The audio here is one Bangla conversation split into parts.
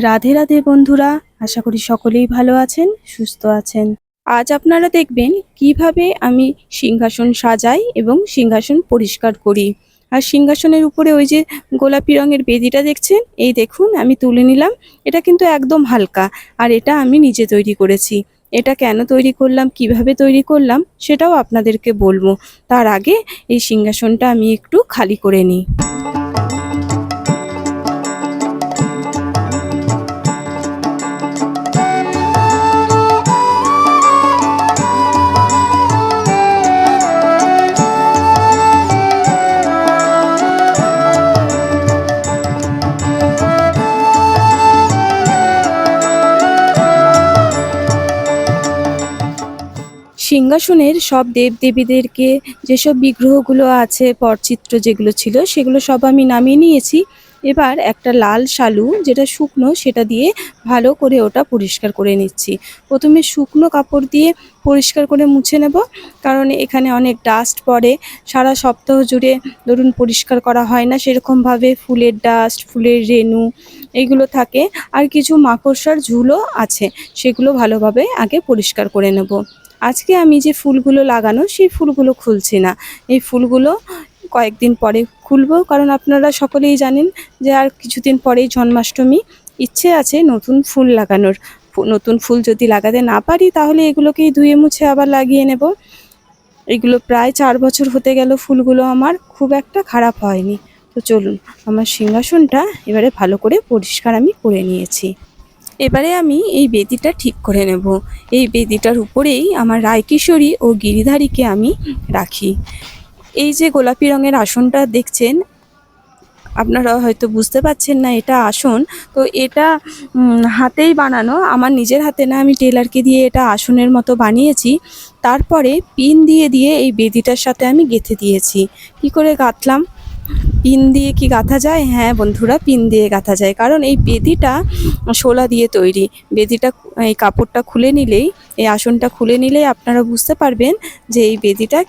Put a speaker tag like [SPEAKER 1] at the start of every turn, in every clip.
[SPEAKER 1] রাধে রাধে বন্ধুরা, আশা করি সকলেই ভালো আছেন, সুস্থ আছেন। আজ আপনারা দেখবেন কীভাবে আমি সিংহাসন সাজাই এবং সিংহাসন পরিষ্কার করি। আর সিংহাসনের উপরে ওই যে গোলাপি রঙের বেদিটা দেখছেন, এই দেখুন, আমি তুলে নিলাম। এটা কিন্তু একদম হালকা, আর এটা আমি নিজে তৈরি করেছি। এটা কেন তৈরি করলাম, কীভাবে তৈরি করলাম, সেটাও আপনাদেরকে বলব। তার আগে এই সিংহাসনটা আমি একটু খালি করে নিই। সিংহাসনের সব দেবদেবীদেরকে যেসব বিগ্রহগুলো আছে, পটচিত্র যেগুলো ছিল, সেগুলো সব আমি নামিয়ে নিয়েছি। এবার একটা লাল শালু, যেটা শুকনো, সেটা দিয়ে ভালো করে ওটা পরিষ্কার করে নিচ্ছি। প্রথমে শুকনো কাপড় দিয়ে পরিষ্কার করে মুছে নেব, কারণ এখানে অনেক ডাস্ট পড়ে। সারা সপ্তাহ জুড়ে ধরুন পরিষ্কার করা হয় না, সেরকমভাবে ফুলের ডাস্ট ফুলের রেণু এইগুলো থাকে। আর কিছু মাকড়সার ঝুলও আছে, সেগুলো ভালোভাবে আগে পরিষ্কার করে নেব। আজকে আমি যে ফুলগুলো লাগানো, সেই ফুলগুলো খুলছি না। এই ফুলগুলো কয়েকদিন পরে খুলবো, কারণ আপনারা সকলেই জানেন যে আর কিছুদিন পরেই জন্মাষ্টমী, ইচ্ছে আছে নতুন ফুল লাগানোর। নতুন ফুল যদি লাগাতে না পারি, তাহলে এগুলোকেই ধুয়ে মুছে আবার লাগিয়ে নেব। এগুলো প্রায় চার বছর হতে গেল ফুলগুলো আমার খুব একটা খারাপ হয়নি। তো চলুন, আমার সিংহাসনটা এবারে ভালো করে পরিষ্কার আমি করে নিয়েছি। এবারে আমি এই বেদিটা ঠিক করে নেব। এই বেদিটার উপরেই আমার রায়কিশোরী ও গিরিধারীকে আমি রাখি। এই যে গোলাপি রঙের আসনটা দেখছেন, আপনারা হয়তো বুঝতে পারছেন না এটা আসন। তো এটা হাতেই বানানো, আমার নিজের হাতে না, আমি টেলারকে দিয়ে এটা আসনের মতো বানিয়েছি। তারপরে পিন দিয়ে দিয়ে এই বেদিটার সাথে আমি গেঁথে দিয়েছি। কি করে গাঁথলাম? পিন দিয়ে কি গাঁথা যায়? হ্যাঁ বন্ধুরা, পিন দিয়ে গাঁথা যায়। কারণ এই বেদিটা শোলা দিয়ে তৈরি। বেদিটা এই কাপড়টা খুলে নিলেই, এই আসনটা খুলে নিলেই আপনারা বুঝতে পারবেন যে এই বেদিটা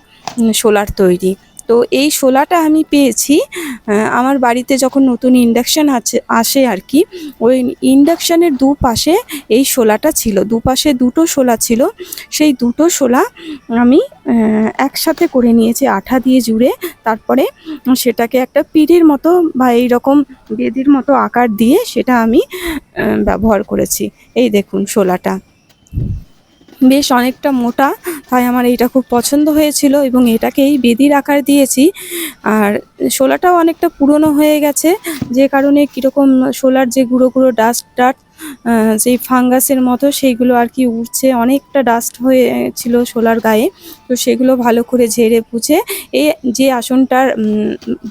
[SPEAKER 1] শোলার তৈরি। তো এই শোলাটা আমি পেয়েছি আমার বাড়িতে যখন নতুন ইন্ডাকশান আছে, আসে আর কি, ওই ইন্ডাকশানের দুপাশে এই শোলাটা ছিল, দুপাশে দুটো শোলা ছিল, সেই দুটো শোলা আমি একসাথে করে নিয়েছি, আঠা দিয়ে জুড়ে, তারপরে সেটাকে একটা পিড়ির মতো বা এইরকম বেদির মতো আকার দিয়ে সেটা আমি ব্যবহার করেছি। এই দেখুন শোলাটা বেশ অনেকটা মোটা, তাই আমার এইটা খুব পছন্দ হয়েছিল এবং এটাকেই বেদির আকার দিয়েছি। আর শোলাটাও অনেকটা পুরনো হয়ে গেছে, যে কারণে কীরকম শোলার যে গুঁড়ো গুঁড়ো ডাস্ট ডাস্ট সেই ফাঙ্গাসের মতো সেইগুলো আর কি উঠছে অনেকটা ডাস্ট হয়েছিল শোলার গায়ে। তো সেগুলো ভালো করে ঝেড়ে পুছে এ যে আসনটার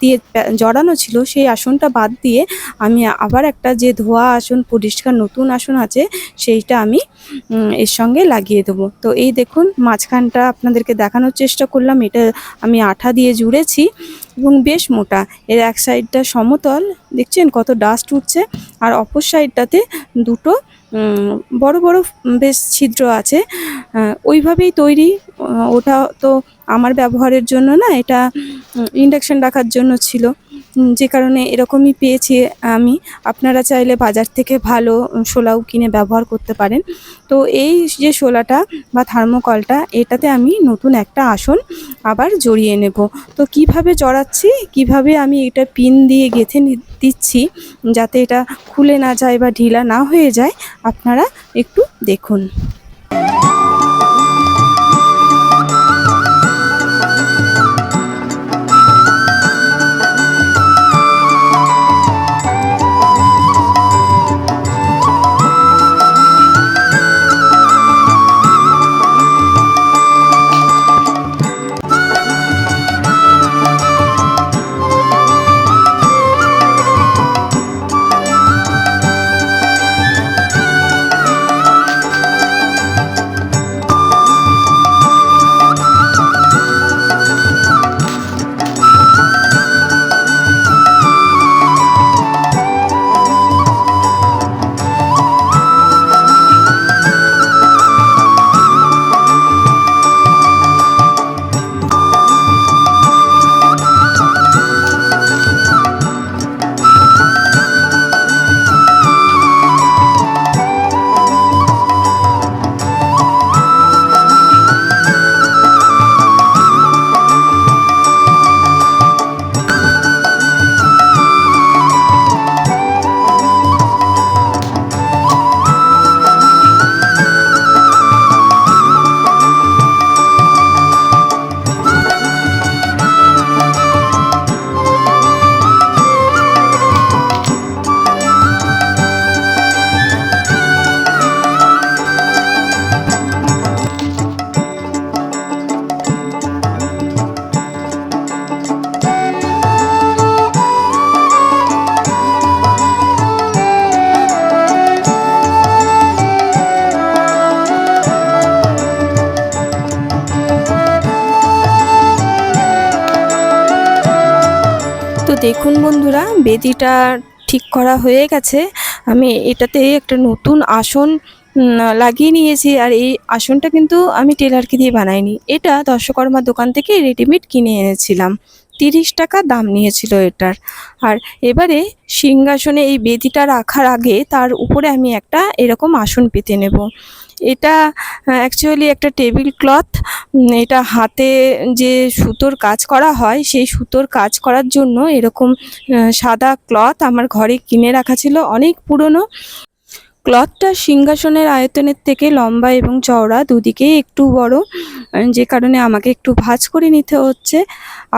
[SPEAKER 1] দিয়ে জড়ানো ছিল সেই আসনটা বাদ দিয়ে আমি আবার একটা যে ধোয়া আসন, পরিষ্কার নতুন আসন আছে সেইটা আমি এর সঙ্গে লাগিয়ে দেবো। তো এই দেখুন, মাঝখানটা আপনাদেরকে দেখানোর চেষ্টা করলাম। এটা আমি আঠা দিয়ে জুড়েছি এবং বেশ মোটা। এর এক সাইডটা সমতল। দেখছেন কত ডাস্ট উঠছে। আর অপর সাইডটাতে দুটো বড় বড় বেশ ছিদ্র আছে। ওইভাবেই তৈরি। ওটা তো আমার ব্যবহারের জন্য না, এটা ইন্ডাকশান রাখার জন্য ছিল। যে কারণে এরকমই পেয়েছি আমি। আপনারা চাইলে বাজার থেকে ভালো শোলাও কিনে ব্যবহার করতে পারেন। তো এই যে শোলাটা বা থার্মোকলটা, এটাতে আমি নতুন একটা আসন আবার জড়িয়ে নেব। তো কীভাবে জড়াচ্ছি, কীভাবে আমি এটা পিন দিয়ে গেঁথে দিচ্ছি যাতে এটা খুলে না যায় বা ঢিলা না হয়ে যায়, আপনারা একটু দেখুন। দেখুন বন্ধুরা, বেদিটা ঠিক করা হয়ে গেছে। আমি এটাতে একটা নতুন আসন লাগিয়ে নিয়েছি আর এই আসনটা কিন্তু আমি টেলারকে দিয়ে বানাইনি। এটা দর্শকর্মার দোকান থেকে রেডিমেড কিনে এনেছিলাম। তিরিশ টাকা দাম নিয়েছিল এটার। আর এবারে সিংহাসনে এই বেদিটা রাখার আগে তার উপরে আমি একটা এরকম আসন পেতে নেব। এটা অ্যাকচুয়ালি একটা টেবিল ক্লথ এটা হাতে যে সুতোর কাজ করা হয়, সেই সুতোর কাজ করার জন্য এরকম সাদা ক্লথ আমার ঘরে কিনে রাখা ছিল, অনেক পুরনো। ক্লথটা সিংহাসনের আয়তনের থেকে লম্বা এবং চওড়া, দুদিকেই একটু বড়। যে কারণে আমাকে একটু ভাঁজ করে নিতে হচ্ছে।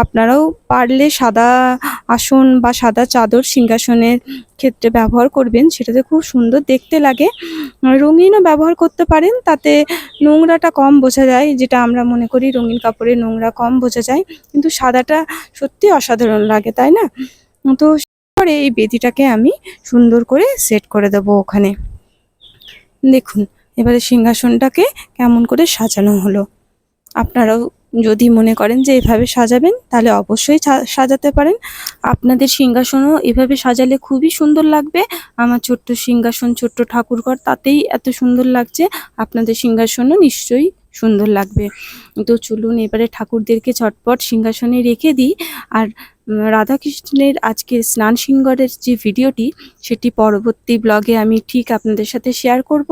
[SPEAKER 1] আপনারাও পারলে সাদা আসন বা সাদা চাদর সিংহাসনের ক্ষেত্রে ব্যবহার করবেন, সেটাতে খুব সুন্দর দেখতে লাগে। রঙিনও ব্যবহার করতে পারেন, তাতে নোংরাটা কম বোঝা যায়, যেটা আমরা মনে করি রঙিন কাপড়ে নোংরা কম বোঝা যায়। কিন্তু সাদাটা সত্যি অসাধারণ লাগে, তাই না? তো পরে এই বেদিটাকে আমি সুন্দর করে সেট করে দেবো ওখানে। দেখুন, এবারে সিংহাসনটাকে কেমন করে সাজানো হলো। আপনারাও যদি মনে করেন যে এভাবে সাজাবেন, তাহলে অবশ্যই সাজাতে পারেন। আপনাদের সিংহাসনও এভাবে সাজালে খুবই সুন্দর লাগবে। আমার ছোট্ট সিংহাসন, ছোট্ট ঠাকুরঘর, তাতেই এত সুন্দর লাগছে। আপনাদের সিংহাসনও নিশ্চয়ই সুন্দর লাগবে। তো চলুন, এবারে ঠাকুরদেরকে চটপট সিংহাসনে রেখে দিই। আর রাধাকৃষ্ণের আজকের স্নান সিঙ্গরের যে ভিডিওটি, সেটি পরবর্তী ব্লগে আমি ঠিক আপনাদের সাথে শেয়ার করব।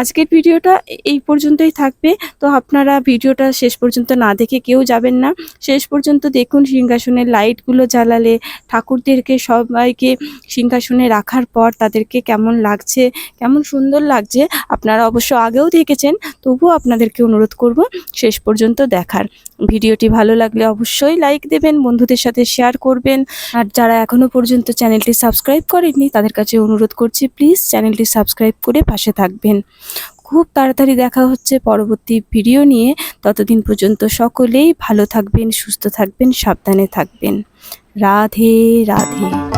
[SPEAKER 1] আজকের ভিডিওটা এই পর্যন্তই থাকবে। তো আপনারা ভিডিওটা শেষ পর্যন্ত না দেখে কেউ যাবেন না। শেষ পর্যন্ত দেখুন সিংহাসনের লাইটগুলো জ্বালালে ঠাকুরদেরকে সবাইকে সিংহাসনে রাখার পর তাদেরকে কেমন লাগছে, কেমন সুন্দর লাগছে, আপনারা অবশ্য আগেও দেখেছেন, তবুও আপনাদেরকে অনুরোধ করব শেষ পর্যন্ত দেখার। ভিডিওটি ভালো লাগলে অবশ্যই লাইক দেবেন, বন্ধুদের সাথে শেয়ার করবেন। আর যারা এখনও পর্যন্ত চ্যানেলটি সাবস্ক্রাইব করেননি, তাদের কাছে অনুরোধ করছি প্লিজ চ্যানেলটি সাবস্ক্রাইব করে পাশে থাকবেন। খুব তাড়াতাড়ি দেখা হচ্ছে পরবর্তী ভিডিও নিয়ে। ততদিন পর্যন্ত সকলেই ভালো থাকবেন, সুস্থ থাকবেন, সাবধানে থাকবেন। রাধে রাধে।